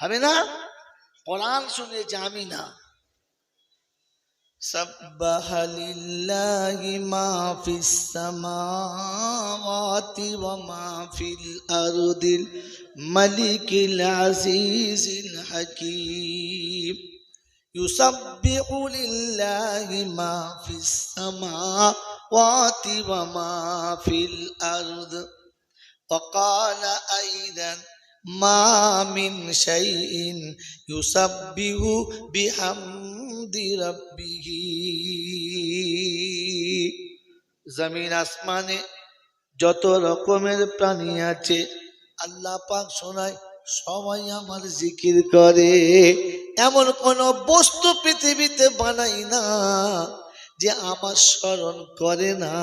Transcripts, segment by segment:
হবে না কোরআন শুনেছে আমি না سبح لله ما في السماوات وما في الأرض الملك العزيز الحكيم يسبح لله ما في السماوات وما في الأرض وقال أيضا ما من شيء يسبح بحمد ربه জমিন আসমানে যত রকমের প্রাণী আছে আল্লাহ পাক শোনায় সবাই আমার জিকির করে এমন কোন বস্তু পৃথিবীতে বানাই না যে আমার স্মরণ করে না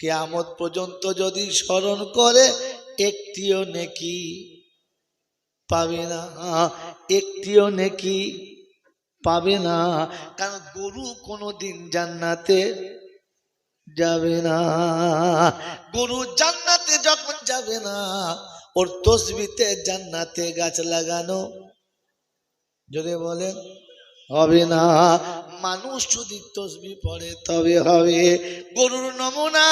কেয়ামত পর্যন্ত যদি স্মরণ করে একটিও নেকি পাবে না, একটিও নেকি পাবে না। কারণ গরু কোনোদিন জান্নাতে যাবে না। গরু জান্নাতে যখন যাবে না, ওর তসবিতে জান্নাতে গাছ লাগানো যদি বলেন, হবে না। মানুষ যদি তসবি পড়ে, তবে হবে গরুর নমুনা।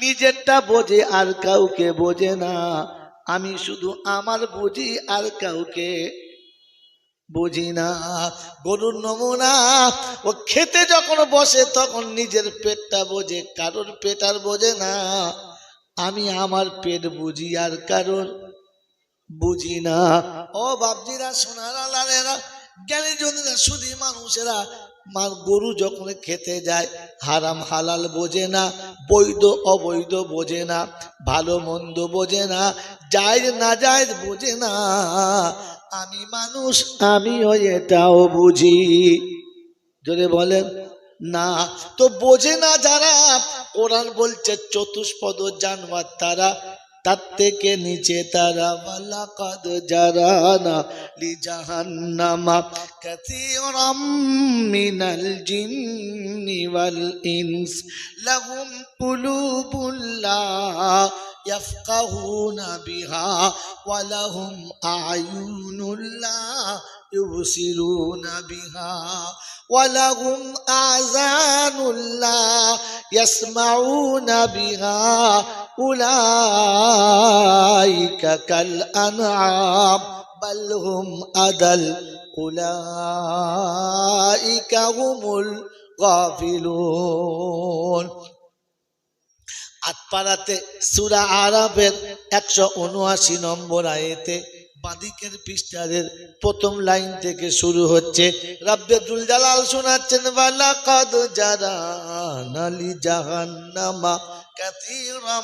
নিজেরটা বোঝে, আর কাউকে বোঝে না। আমি শুধু আমার বুঝি, আর কাউকে বুঝি না। গরুর নমুনা, ও খেতে যখন বসে, তখন নিজের পেটটা বোঝে, কারোর পেট আর বোঝে না। আমি আমার পেট বুঝি, আর কারোর বুঝি না। ও বাপজিরা, সোনারা লালেরা জ্ঞানী জনেরা শুধু মানুষেরা মার গরু যখন খেতে যায়, হারাম হালাল বোঝে না, বৈধ অবৈধ বোঝে না, ভালো মন্দ বোঝে না যায় না যায় বোঝে না, আমি মানুষ আমিও এটাও বুঝি। যদি বলেন, না, তো বোঝে না যারা, কোরআন বলছে চতুষ্পদ জানবার তারা তার থেকে নিচে তারা ওয়ালা কাদ জারানা লি জাহান্নামা কাসীরাম মিনাল জিন্নি ওয়াল ইনস লাহুম কুলুবুল্লাহ يفقهون بها ولهم أعين لا يبصرون بها ولهم آذان لا يسمعون بها أولئك كالأنعام بل هم أدل أولئك هم الغافلون আতপাড়াতে সুরা আরবের একশো উনআশি নম্বর আয়েতে বাদিকের পৃষ্ঠারের প্রথম লাইন থেকে শুরু হচ্ছে রাব্বেদুল জালাল শোনাচ্ছেন বালা কাদ যারা নালি জাহান্নামা كثيرا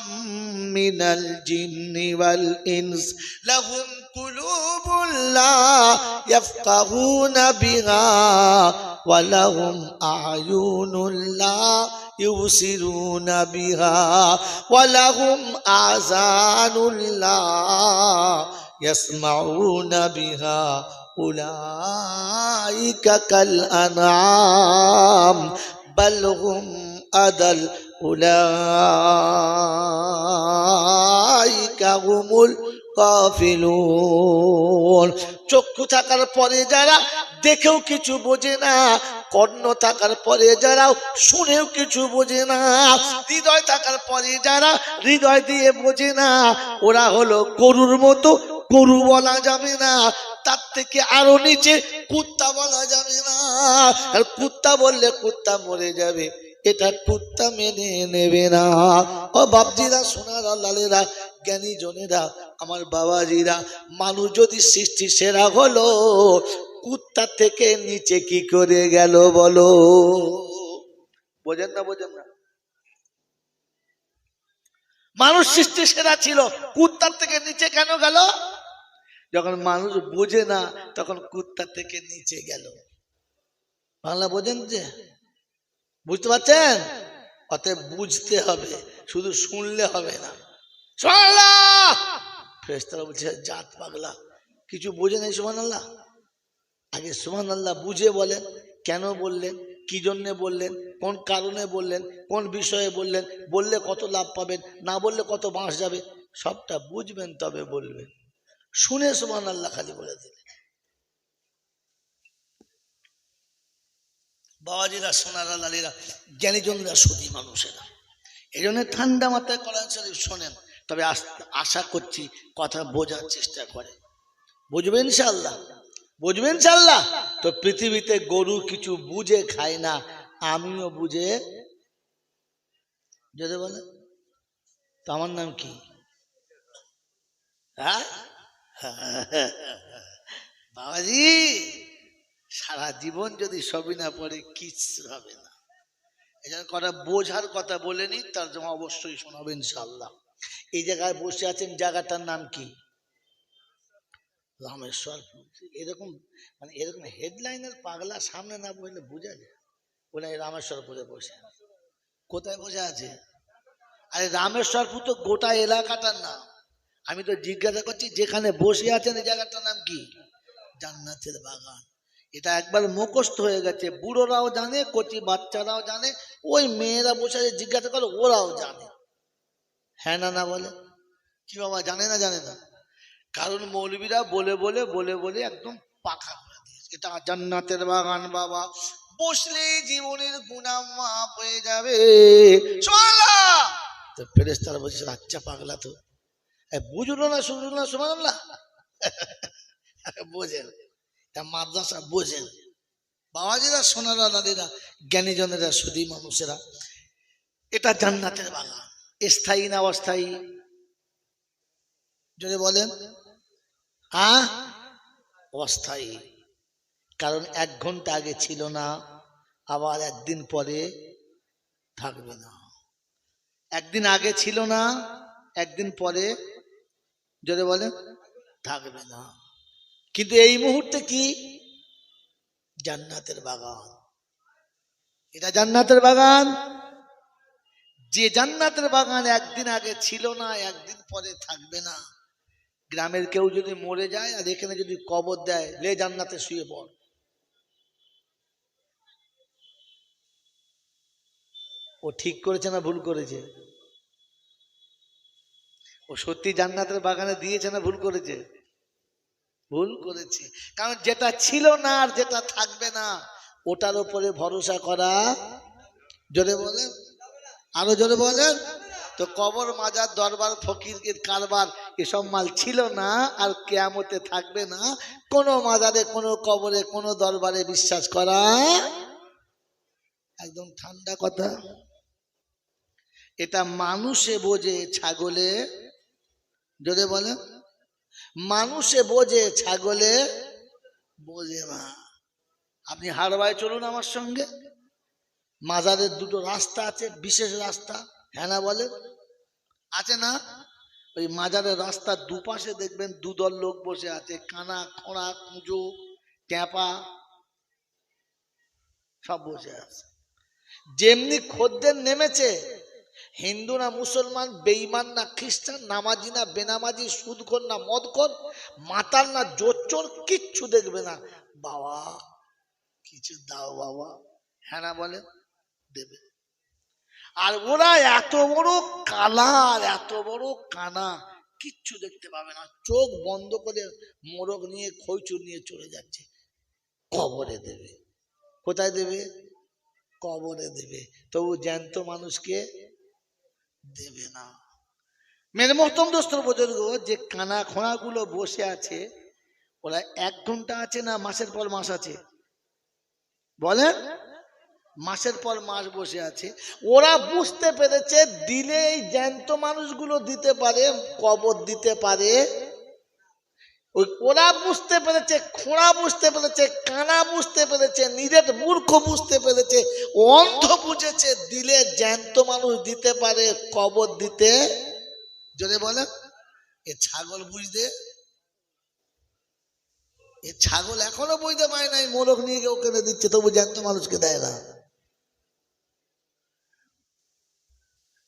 من الجن والإنس لهم قلوب لا يفقهون بها ولهم أعين لا يبصرون بها ولهم آذان لا يسمعون بها أولئك كالأنعام بل هم أدل أولئك هم الغافلون চক্ষু থাকার পরে যারা দেখেও কিছু বোঝে না কর্ণ থাকার পরে যারা শুনেও কিছু বোঝে না হৃদয় থাকার পরে যারা হৃদয় দিয়ে বোঝে না ওরা হলো গরুর মতো গরু বলা যাবে না, তার থেকে আরও নিচে কুত্তা বলা যাবে না। আর কুত্তা বললে কুত্তা মরে যাবে, এটা কুত্তা মেনে নেবে না। ও বাপজিরা, সোনারা, লালেরা, জ্ঞানী জনেরা, আমার বাবাজিরা, মানুষ যদি সৃষ্টি সেরা হলো, কুত্তা থেকে নিচে কি করে গেল বলো? বোঝেন না বোঝেন না। মানুষ সৃষ্টি সেরা ছিল, কুত্তার থেকে নিচে কেন গেল? যখন মানুষ বোঝে না, তখন কুত্তা থেকে নিচে গেল। বাংলা বোঝেন যে? বুঝতে পারছেন? অতএব বুঝতে হবে, শুধু শুনলে হবে না। ফেরেস্তারা বলছে, জাত পাগলা। কিছু বোঝে নাই সুমান আল্লাহ আগে সুমান আল্লাহ বুঝে বলেন, কেন বললেন, কি জন্যে বললেন, কোন কারণে বললেন, কোন বিষয়ে বললেন, বললে কত লাভ পাবেন, না বললে কত বাঁশ যাবে, সবটা বুঝবেন তবে বলবেন। শুনে সুমান আল্লাহ খালি বলে দিলে। বাবাজিরা, সোনারা, লালিরা, জ্ঞানীজনরা সতী মানুষেরা, এই জন্য ঠান্ডা মাথায় কোরআন শরীফ শোনেন, তবে আশা করছি কথা বোঝার চেষ্টা করে বুঝবেন ইনশাল্লাহ বুঝবেন ইনশাল্লাহ তো পৃথিবীতে গরু কিছু বুঝে খায় না, আমিও বুঝে যদি বলে। তো আমার নাম কি? হ্যাঁ? বাবাজি, সারা জীবন যদি সবই না পড়ে, কিচ্ছু হবে না। জন্য কটা বোঝার কথা বলে বলেনি তার জন্য অবশ্যই শোনাবে ইনশাল্লাহ এই জায়গায় বসে আছেন, জায়গাটার নাম কি? রামেশ্বর এরকম মানে এরকম হেডলাইনের পাগলা সামনে না বললে বোঝা যায়। ওরা রামেশ্বরপুরে বসে। কোথায় বসে আছে? আরে রামেশ্বরপুর তো গোটা এলাকাটার নাম। আমি তো জিজ্ঞাসা করছি, যেখানে বসে আছেন এই জায়গাটার নাম কি? জান্নাতের বাগান। এটা একবার মুখস্থ হয়ে গেছে। বুড়োরাও জানে, কচি বাচ্চারাও জানে, ওই মেয়েরা বসে আছে জিজ্ঞাসা করে, ওরাও জানে। হ্যাঁ না না বলে। কি বাবা, জানে না জানে না। কারণ মৌলবীরা বলে বলে বলে বলে একদম পাখা করে দিয়েছে। এটা জান্নাতের বাগান বাবা। বসলে জীবনের গুণা মাপ হয়ে যাবে। তো ফেরেস্তারা বলছে আচ্ছা পাগলা তো। বুঝলো না, শুনলো না সোমাল্লাহ বোঝেন। তা মাদ্রাসা বোঝেন। বাবাজিরা, সোনারা, নারীরা, জ্ঞানীজনেরা সুদী মানুষেরা, এটা জান্নাতের বাগান। স্থায়ী না অস্থায়ী? যদি বলেন। হ্যাঁ অস্থায়ী। কারণ এক ঘণ্টা আগে ছিল না, আবার একদিন পরে থাকবে না। একদিন আগে ছিল না, একদিন পরে যদি বলেন থাকবে না। কিন্তু এই মুহূর্তে কি? জান্নাতের বাগান। এটা জান্নাতের বাগান? যে জান্নাতের বাগান একদিন আগে ছিল না একদিন পরে থাকবে না। গ্রামের কেউ যদি মরে যায় আর এখানে যদি কবর দেয় লে জান্নাতে শুয়ে পড়। ও ঠিক করেছে না ভুল করেছে? ও সত্যি জান্নাতের বাগানে দিয়েছে না ভুল করেছে? ভুল করেছে। কারণ যেটা ছিল না আর যেটা থাকবে না, ওটার উপরে ভরসা করা জোরে বলেন। আরও জোরে বলেন। তো কবর, মাজার, দরবার, ফকির কারবার, এসব মাল ছিল না আর কেয়ামতে থাকবে না। কোনো মাজারে, কোনো কবরে, কোনো দরবারে বিশ্বাস করা একদম ঠান্ডা কথা। এটা মানুষে বোঝে ছাগলে যদি বলেন মানুষে বোঝে, ছাগলে বোঝে না। আপনি হাড়বায় চলুন আমার সঙ্গে। মাজারের দুটো রাস্তা আছে, বিশেষ রাস্তা। হ্যাঁ না বলেন আছে না? ওই মাজারের রাস্তার দুপাশে দেখবেন দুদল লোক বসে আছে। কানা, খোঁড়া কুঁজো ট্যাপা, সব বসে আছে। যেমনি খদ্দের নেমেছে হিন্দু না মুসলমান বেইমান না খ্রিস্টান, নামাজি না বেনামাজি, সুদখোর না মদখোর, মাতাল না জোচ্চোর, কিচ্ছু দেখবে না। বাবা কিছু দাও বাবা। হ্যাঁ না বলে, দেবে। আর ওরা এত বড় কালার, এত বড় কানা, কিচ্ছু দেখতে পাবে না। চোখ বন্ধ করে মোরগ নিয়ে, খৈচুর নিয়ে চলে যাচ্ছে। কবরে দেবে। কোথায় দেবে? কবরে দেবে। তবু জ্যান্ত মানুষকে দেবে না। মেরে মহতম দোস্তর বুজুর্গ যে কানা খোঁড়াগুলো বসে আছে, ওরা এক ঘণ্টা আছে না, মাসের পর মাস আছে? বলেন মাসের পর মাস বসে আছে। ওরা বুঝতে পেরেছে দিলে এই জ্যান্ত মানুষগুলো দিতে পারে, কবর দিতে পারে। ওই ওরা বুঝতে পেরেছে, খোঁড়া বুঝতে পেরেছে কানা বুঝতে পেরেছে, নিজের মূর্খ বুঝতে পেরেছে, অন্ধ বুঝেছে, দিলে জ্যান্ত মানুষ দিতে পারে, কবর দিতে। যদি বলে, এ ছাগল বুঝতে। এ ছাগল এখনও বুঝতে পারে নাই, মোরগ নিয়ে ওখানে দিচ্ছে, তবু জ্যান্ত মানুষকে দেয় না।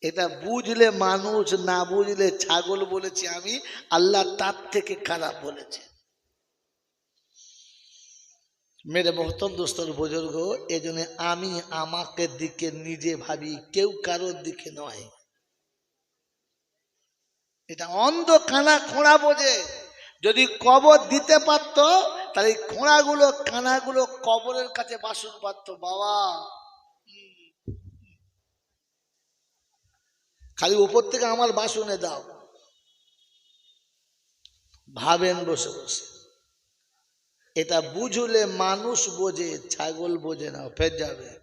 এটা বুঝলে মানুষ, না বুঝলে ছাগল বলেছি আমি, আল্লাহ তার থেকে খারাপ বলেছে। মেরে মহতম দোস্তর বুজুর্গ, এজন্য আমি আমাকে দিকে নিজে ভাবি, কেউ কারোর দিকে নয়। এটা অন্ধ কানা খোঁড়া বোঝে। যদি কবর দিতে পারতো, তাহলে খোঁড়াগুলো, কানাগুলো কবরের কাছে বাসন পারতো, বাবা। খালি উপর থেকে আমার বাসনে দাও। ভাবেন বসে বসে। এটা বুঝলে মানুষ বোঝে, ছাগল বোঝে না, ফের যাবে।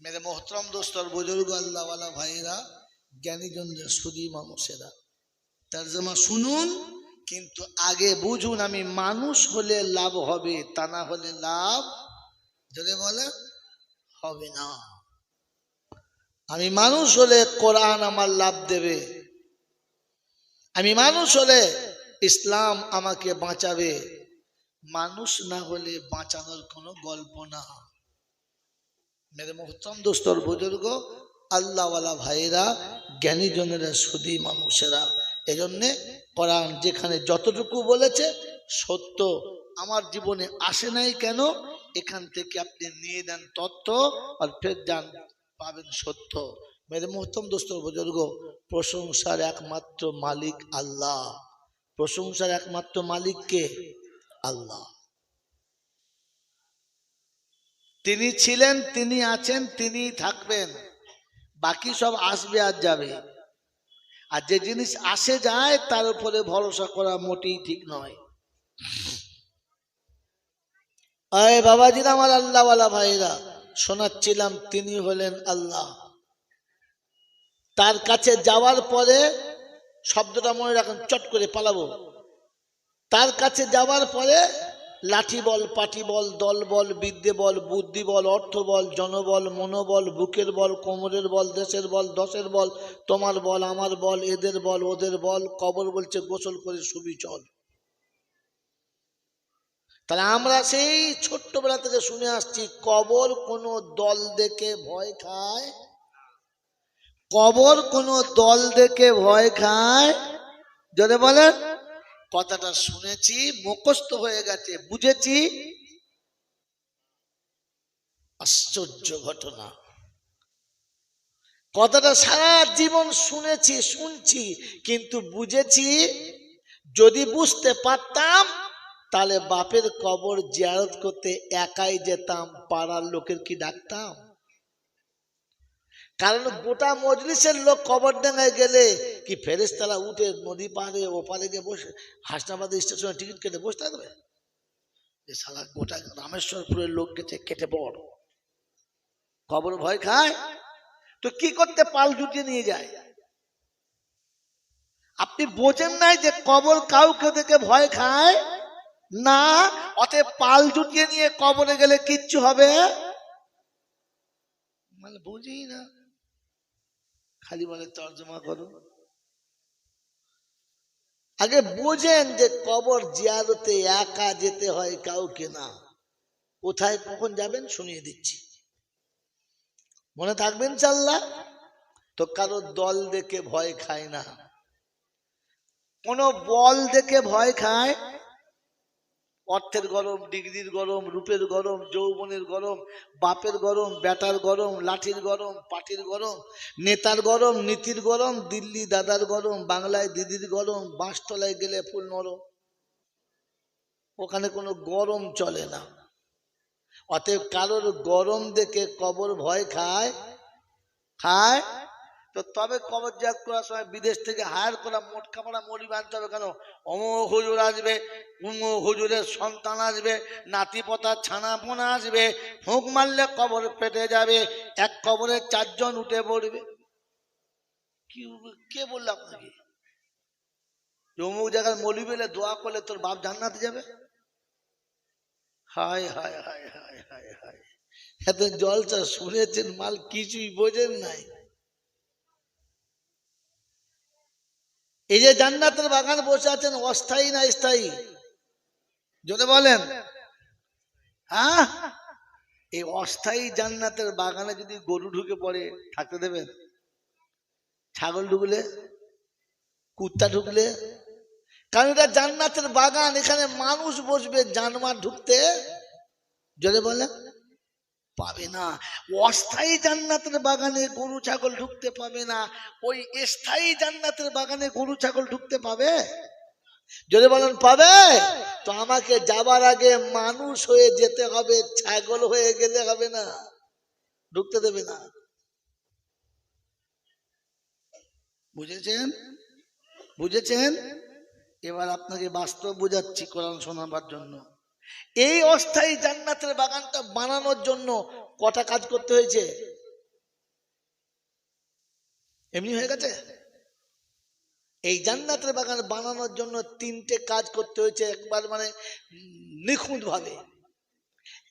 মেরে মোহতরম দোস্তর বুজুর্গ আল্লাহওয়ালা ভাইরা জ্ঞানীজনদের সুদী মানুষেরা তার তার্জমা শুনুন, কিন্তু আগে বুঝুন আমি মানুষ হলে লাভ হবে, তা না হলে লাভ যদি বলে হবে না। আমি মানুষ হলে কোরআন আমার লাভ দেবে। আমি মানুষ হলে ইসলাম আমাকে বাঁচাবে। মানুষ না হলে বাঁচানোর কোনো গল্প না। মেরে মোহতম দোস্তর বুজুর্গ, আল্লাহওয়ালা ভাইয়েরা জ্ঞানীজনেরা সুদী মানুষেরা, এজন্যে কোরআন যেখানে যতটুকু বলেছে সত্য। আমার জীবনে আসে নাই কেন? এখান থেকে আপনি নিয়ে দেন তত্ত্ব আর ফের যান পাবেন সত্য। মেরে মোহতম দোস্তর বুজুর্গ, প্রশংসার একমাত্র মালিক আল্লাহ। প্রশংসার একমাত্র মালিক কে? আল্লাহ। তিনি ছিলেন, তিনি আছেন, তিনি থাকবেন। বাকি সব আসবে আর যাবে। আর যে জিনিস আসে যায়, তার উপরে ভরসা করা মোটেই ঠিক নয়। আয় বাবাজিরা, আমার আল্লাহওয়ালা ভাইরা শোনাচ্ছিলাম, তিনি হলেন আল্লাহ। তার কাছে যাওয়ার পরে শব্দটা মনে রাখুন, চট করে পালাবো। তার কাছে যাওয়ার পরে লাঠি বল, পাটি বল, দল বল, বিদ্যে বল, বুদ্ধি বল, অর্থ বল, জনবল, মনোবল, বুকের বল, কোমরের বল, দেশের বল, দশের বল, তোমার বল, আমার বল, এদের বল, ওদের বল, কবর বলছে, গোসল করে শুবি চল। তাহলে আমরা সেই ছোট্টবেলা থেকে শুনে আসছি, কবর কোনো দল দেখে ভয় খায়? কবর কোনো দল দেখে ভয় খায়? যদি বলেন। কথাটা শুনেছি, মুখস্থ হয়ে গেছে, বুঝেছি। আশ্চর্য ঘটনা। কথাটা সারা জীবন শুনেছি, শুনছি, কিন্তু বুঝেছি, যদি বুঝতে পারতাম তাহলে বাপের কবর জিয়ারত করতে একাই যেতাম, পাড়ার লোকের কি ডাকতাম? কারণ গোটা মজলিসের লোক কবর ডাঙ্গায় গেলে কি ফেরেস্তারা উঠে নদী পাড়ে ও পারে গিয়ে বসে হাসনাবাদ স্টেশনে টিকিট কেটে বসে থাকবে? যে গোটা রামেশ্বরপুরের লোক গেছে কেটে পড়। কবর ভয় খায়? তো কি করতে পাল জুটিয়ে নিয়ে যায়? আপনি বোঝেন নাই যে কবর কাউকে দেখে ভয় খায়? না, অতএব পাল জুটিয়ে নিয়ে কবরে গেলে কিচ্ছু হবে? মানে বুঝি না। খালি বলে তর্জমা করো। আগে বোঝেন যে কবর জিয়ারতে একা যেতে হয় কাউকে না। কোথায় কখন যাবেন শুনিয়ে দিচ্ছি। মনে থাকবেন চাল্লা? তো কারও দল দেখে ভয় খায় না। কোনো বল দেখে ভয় খায়? অর্থের গরম, ডিগ্রির গরম, রূপের গরম, যৌবনের গরম, বাপের গরম, বেটার গরম, লাঠির গরম, পাটির গরম, নেতার গরম, নীতির গরম, দিল্লি দাদার গরম, বাংলায় দিদির গরম বাঁশতলায় গেলে ফুল নরম। ওখানে কোনো গরম চলে না। অতএব কারোর গরম দেখে কবর ভয় খায় খায় তো তবে কবর জাত করার সময় বিদেশ থেকে হায়ার করা মোট কাপড়া মরি বানতে হবে কেন? অমুক হুজুর আসবে, উমুক হুজুরের সন্তান আসবে নাতি পতা ছানা পোনা আসবে ফুঁক মারলে কবর পেটে যাবে, এক কবরে চারজন উঠে পড়বে। কি কে বলল আপনাকে? অমুক জায়গায় মলি বেলে দোয়া করলে তোর বাপ জান্নাতে যাবে? হায় হায় হায় হায় হায় হায়। এত জলসা শুনেছেন মাল কিছুই বোঝেন নাই। এই যে জান্নাতের বাগান বসে আছেন, অস্থায়ী না স্থায়ী? যদি বলেন। হ্যাঁ? এই অস্থায়ী জান্নাতের বাগানে যদি গরু ঢুকে পড়ে, থাকতে দেবেন? ছাগল ঢুকলে? কুত্তা ঢুকলে? কারণ এটা জান্নাতের বাগান, এখানে মানুষ বসবে জানমার ঢুকতে। যদি বলে পাবে না। অস্থায়ী জান্নাতের বাগানে গরু, ছাগল ঢুকতে পাবে না। ওই স্থায়ী জান্নাতের বাগানে গরু, ছাগল ঢুকতে পাবে? যদি বলেন, পাবে? তো আমাকে যাবার আগে মানুষ হয়ে যেতে হবে, ছাগল হয়ে গেলে হবে না। ঢুকতে দেবে না। বুঝেছেন? বুঝেছেন? এবার আপনাকে বাস্তব বুঝাচ্ছি কোরআন শোনাবার জন্য। এই অস্থায়ী জান্নাতের বাগানটা বানানোর জন্য কটা কাজ করতে হয়েছে? এমনি হয়ে গেছে? এই জান্নাতের বাগান বানানোর জন্য তিনটে কাজ করতে হয়েছে, একবার মানে নিখুঁত ভাবে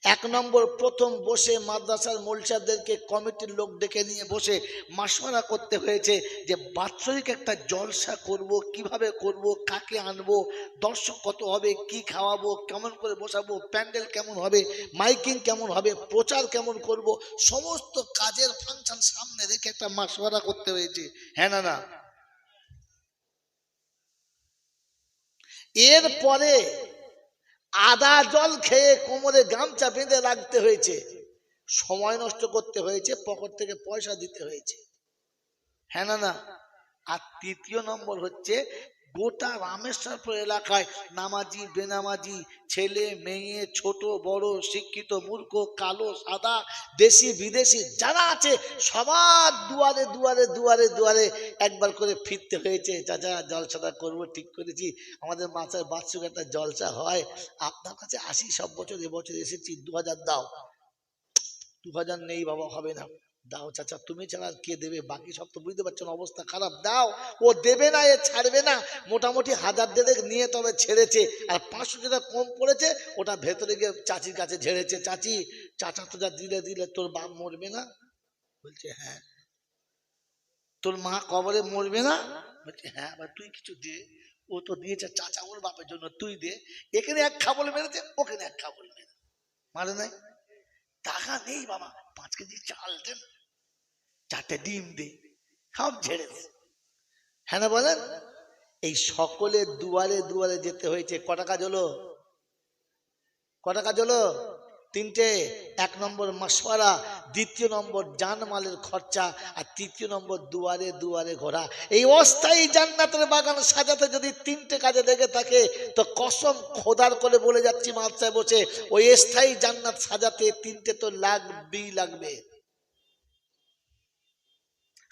এক নম্বর প্রথম বসে মাদ্রাসার মোলসাদেরকে কমিটির লোক ডেকে নিয়ে বসে মাসমারা করতে হয়েছে যে বাৎসরিক একটা জলসা করব, কীভাবে করব, কাকে আনব, দর্শক কত হবে, কি খাওয়াবো, কেমন করে বসাবো, প্যান্ডেল কেমন হবে, মাইকিং কেমন হবে, প্রচার কেমন করব, সমস্ত কাজের ফাংশন সামনে রেখে একটা মাসমারা করতে হয়েছে। হ্যাঁ না না? এরপরে আদা জল খেয়ে কোমরে গামছা বেঁধে রাখতে হয়েছে। সময় নষ্ট করতে হয়েছে, পকেট থেকে পয়সা দিতে হয়েছে। হ্যাঁ না না। আর তৃতীয় নম্বর হচ্ছে গোটা রামেশ্বরপুর এলাকায় নামাজি, বেনামাজি, ছেলে, মেয়ে, ছোট, বড়, শিক্ষিত, মূর্খ, কালো, সাদা, দেশি, বিদেশি, যারা আছে, সবার দুয়ারে দুয়ারে দুয়ারে দুয়ারে একবার করে ফিরতে হয়েছে। যা চাচা জলসাটা করব, ঠিক করেছি। আমাদের মাথায় বাৎসরিক একটা জলসা হয়। আপনার কাছে আসি, সব বছর এবছর এসেছি। দু হাজার দাও। দু হাজার নেই বাবা, হবে না। দাও চাচা, তুমি ছাড়া কে দেবে, বাকি সব তো বুঝতে পারছেন অবস্থা খারাপ। দাও, ও দেবে না, এ ছাড়বে না। মোটামুটি হাজার দেড়েক নিয়ে তবে ছেড়েছে, আর পাঁচশো যেটা কম পড়েছে, ওটা ভেতরে গিয়ে চাচির কাছে ঝেড়েছে। চাচি, চাচা তো যা দিলে দিলে, তোর বাপ মরবে না? বলছে হ্যাঁ। তোর মা কবরে মরবে না? বলছে হ্যাঁ এবার তুই কিছু দে। ও তো দিয়েছে চাচা ওর বাপের জন্য, তুই দে। এখানে এক খাবল মেরেছে, ওখানে এক খাবল মেরে মারে নাই? টাকা নেই বাবা, পাঁচ কেজি চাল দেন। চারটে ডিম দে সব দে হ্যাঁ বলেন? এই সকলের দুয়ারে দুয়ারে যেতে হয়েছে। কটা কাজ হলো? কটা কাজ হলো? তিনটে। এক নম্বর মশওয়ারা দ্বিতীয় নম্বর জানমালের খরচা, আর তৃতীয় নম্বর দুয়ারে দুয়ারে ঘোরা। এই অস্থায়ী জান্নাতের বাগান সাজাতে যদি তিনটে কাজে লেগে থাকে, তো কসম খোদার করে বলে যাচ্ছি মাত্রায় বসে, ওই স্থায়ী জান্নাত সাজাতে তিনটে তো লাগবেই লাগবে।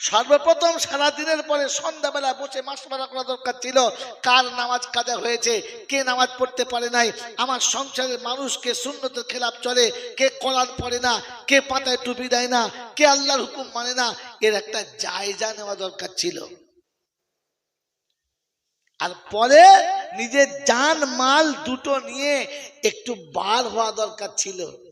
সর্বপ্রথম সারা দিনের পরে সন্ধ্যাবেলা বসে মাসমারা করা দরকার ছিল। কার নামাজ কাজা হয়েছে? কে নামাজ পড়তে পারে নাই? আমার সংসারের মানুষকে শূন্যতের খেলাপ চলে। কে কলার পড়ে না? কে পাতায় টুপি দেয় না? কে আল্লাহর হুকুম মানে না? এর একটা জায়গা নেওয়া দরকার ছিল। আর পরে নিজের জান, মাল দুটো নিয়ে একটু বার হওয়া দরকার ছিল।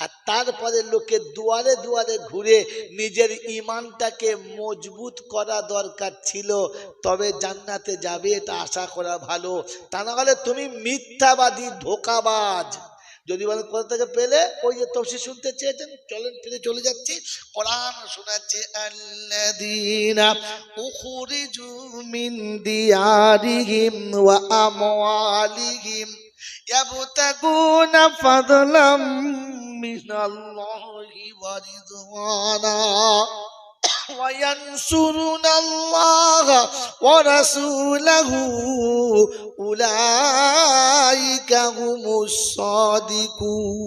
আর তারপরে লোকে দুয়ারে দুয়ারে ঘুরে নিজের ইমানটাকে মজবুত করা দরকার ছিল, তবে জান্নাতে যাবে এটা আশা করা ভালো। তা না হলে তুমি মিথ্যাবাদী, ধোকাবাজ। যদি বলেন কোথা থেকে পেলে? ওই যে তফসি শুনতে চেয়েছেন? চলেন, ফিরে চলে যাচ্ছি। কোরআন শোনাচ্ছে, আল্লাযীনা উখরিজু মিন দিয়ারিহিম ওয়া আমওয়ালিহিম يبتغون فضلا من الله ورضوانا وينصرون الله ورسوله أولئك هم الصادقون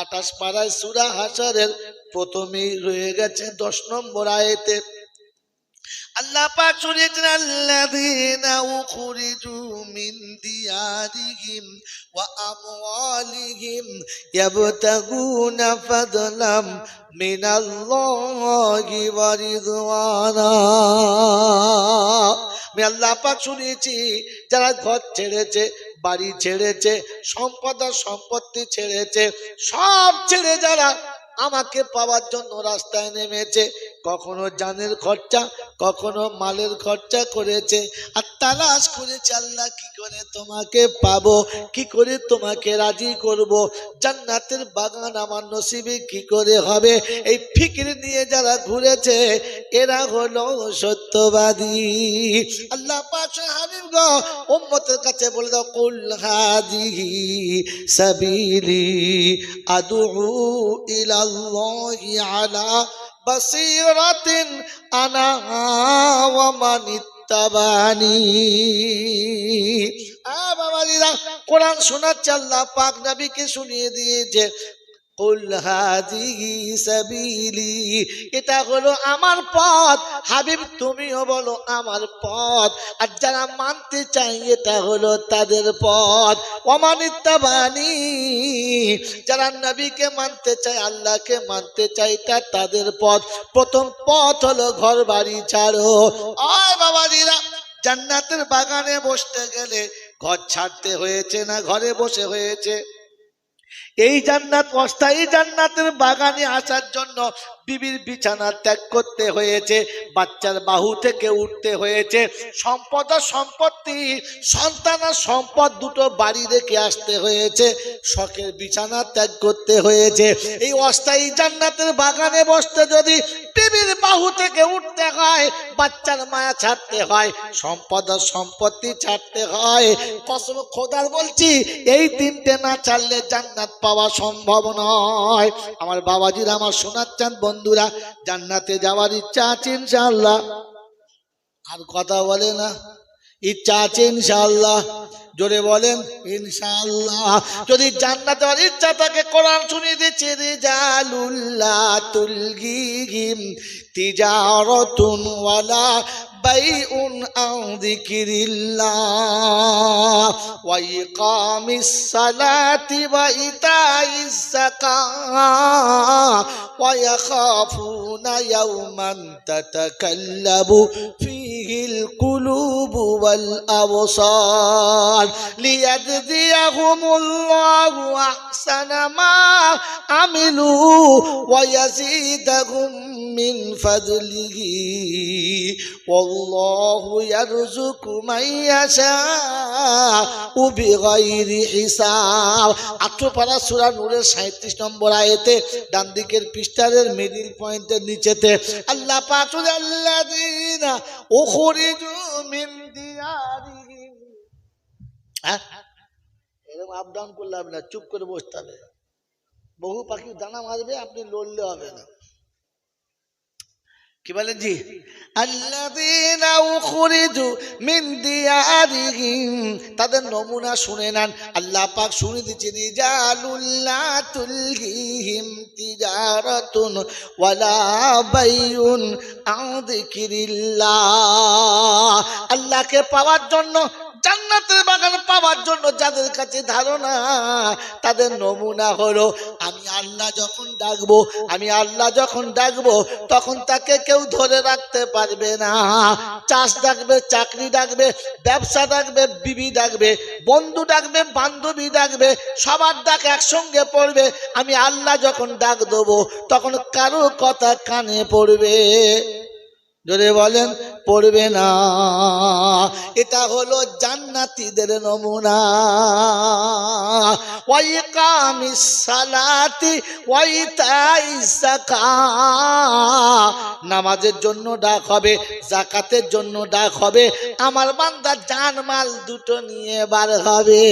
আটাশ পাড়ায় সুরা হাসারের প্রথমেই রয়ে গেছে দশ নম্বর আয়েতে আল্লাহ পাক শুনিয়েছেন, আল্লাযীনা উখরিজু মিন দিয়ারিহিম ওয়া আমওয়ালিহিম ইয়াবতাগুনা ফাদলাম মিনাল্লাহি ওয়া রিদওয়ানা। আমি আল্লাহ পাক শুনিয়েছি, যারা ঘর ছেড়েছে, বাড়ি ছেড়েছে, সম্পদ সম্পত্তি ছেড়েছে, সব ছেড়ে যারা আমাকে পাওয়ার জন্য রাস্তায় নেমেছে কখনো জানের খরচা, কখনো মালের খরচা করেছে। আর তালাশ করেছে, আল্লাহ কি করে তোমাকে পাবো, কি করে তোমাকে রাজি করব? জান্নাতের বাগান আমার নসিবে কি করে হবে? এই ফিকির নিয়ে যারা ঘুরেছে, এরা হলো সত্যবাদী। আল্লাহ পাক হাবিব গো কাছে বলে দাও, কুল সাবিলি আদু ইলাল্লাহি আলা বাসিরাতিন আনা ওয়া মান ইত্তাবানি আ বাবাজিরা কোরআন শোনাচ্ছে আল্লাহ পাক নবীকে শুনিয়ে দিয়েছে। এটা হলো আমার পথ। হাবিব, তুমিও বলো আমার পথ। আর যারা মানতে চাই এটা হলো তাদের পথ। অমানিত্যাবানি যারা নবীকে মানতে চায়, আল্লাহকে মানতে চায়, এটা তাদের পথ। প্রথম পথ হলো ঘর বাড়ি ছাড়ো। আয় বাবাজিরা, জান্নাতের বাগানে বসতে গেলে ঘর ছাড়তে হয়েছে না ঘরে বসে হয়েছে? এই জান্নাত অস্থায়ী জান্নাতের বাগানে আসার জন্য বিবির বিছানা ত্যাগ করতে হয়েছে, বাচ্চার বাহু থেকে উঠতে হয়েছে। সম্পদ আর সম্পত্তি, সন্তান আর সম্পদ দুটো বাড়ি রেখে আসতে হয়েছে। শখের বিছানা ত্যাগ করতে হয়েছে। এই অস্থায়ী জান্নাতের বাগানে বসতে যদি বিবির বাহু থেকে উঠতে হয়, বাচ্চার মায়া ছাড়তে হয়, সম্পদ আর সম্পত্তি ছাড়তে হয়। কসম খোদার বলছি, এই তিনটে না ছাড়লে জান্নাত পাওয়া সম্ভব নয়। আমার বাবাজির আমার শোনাচ্ছেন বন্ধুরা জান্নাতে যাওয়ার ইচ্ছা আছে ইনশাল্লাহ আর কথা বলে না ইচ্ছা আছে ইনশাআল্লাহ। জোরে বলেন, ইনশাআল্লাহ। যদি জান্নাতে যাওয়ার ইচ্ছা থাকে, কোরআন শুনিয়ে দিচ্ছে, রিজালুল্লাহ তুলগিহিম তিজারাতুন ওয়ালা বাইউন আন যিকিরিল্লাহ। ওয়া ইকামিস সালাতি ওয়া ইতাইজ যাকাত। ওয়া ইয়াখাফুনা ইয়াওমান তাতাকাল্লাবু ফিহিল কুলুবু লিয়াজজিয়াহুমুল্লাহু আহসানা মা আমিলু ওয়া ইয়াজিদাহুম মিন ফাদলিহি ওয়াল্লাহু ইয়ারযুকু মান ইয়াশাউ বিগাইরি হিসাব আটপাড়া সূরা নূরের 37 নম্বর আয়াতে, ডান দিকের মিডিল পয়েন্টের নিচেতে, আল্লাহ পাক আল্লাযীনা উখরিজু মিন দিয়ারি এরকম আপ ডাউন করলে হবে না, চুপ করে বসতে হবে। বহু পাখি দানা মারবে, আপনি লড়লে হবে না। কি বলেন জি? তাদের নমুনা শুনে নেন। আল্লাহ পাক শুনে দিচ্ছে আল্লাহকে পাওয়ার জন্য জান্নাতের বাগান পাওয়ার জন্য যাদের কাছে ধারণা, তাদের নমুনা হলো, আমি আল্লাহ যখন ডাকবো, আমি আল্লাহ যখন ডাকবো, তখন তাকে কেউ ধরে রাখতে পারবে না। চাষ ডাকবে, চাকরি ডাকবে, ব্যবসা ডাকবে, বিবি ডাকবে, বন্ধু ডাকবে, বান্ধবী ডাকবে, সবার ডাক একসঙ্গে পড়বে, আমি আল্লাহ যখন ডাক দেবো, তখন কারও কথা কানে পড়বে। যদি বলেন পড়বে না। এটা হলো জান্নাতীদের নমুনা। ওয়াইকামিস সালাতি ওয়াইতাইজ যাকাত। নামাজের জন্য ডাক হবে জাকাতের জন্য ডাক হবে। আমার বান্দা জানমাল দুটো নিয়ে বার হবে।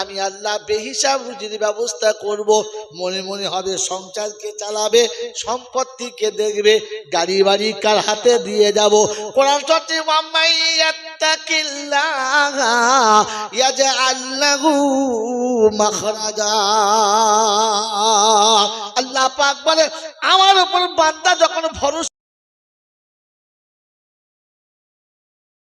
আমি আল্লাহ বেহিসাব রুজির ব্যবস্থা করব, মনে মনে হবে সংসারকে চালাবে সম্পত্তিকে দেখবে গাড়ি বাড়ি কার হাতে দিয়ে যাব। কোরআন সত্যি আল্লাহ পাক বলে আমার উপর বান্দা যখন ভরসা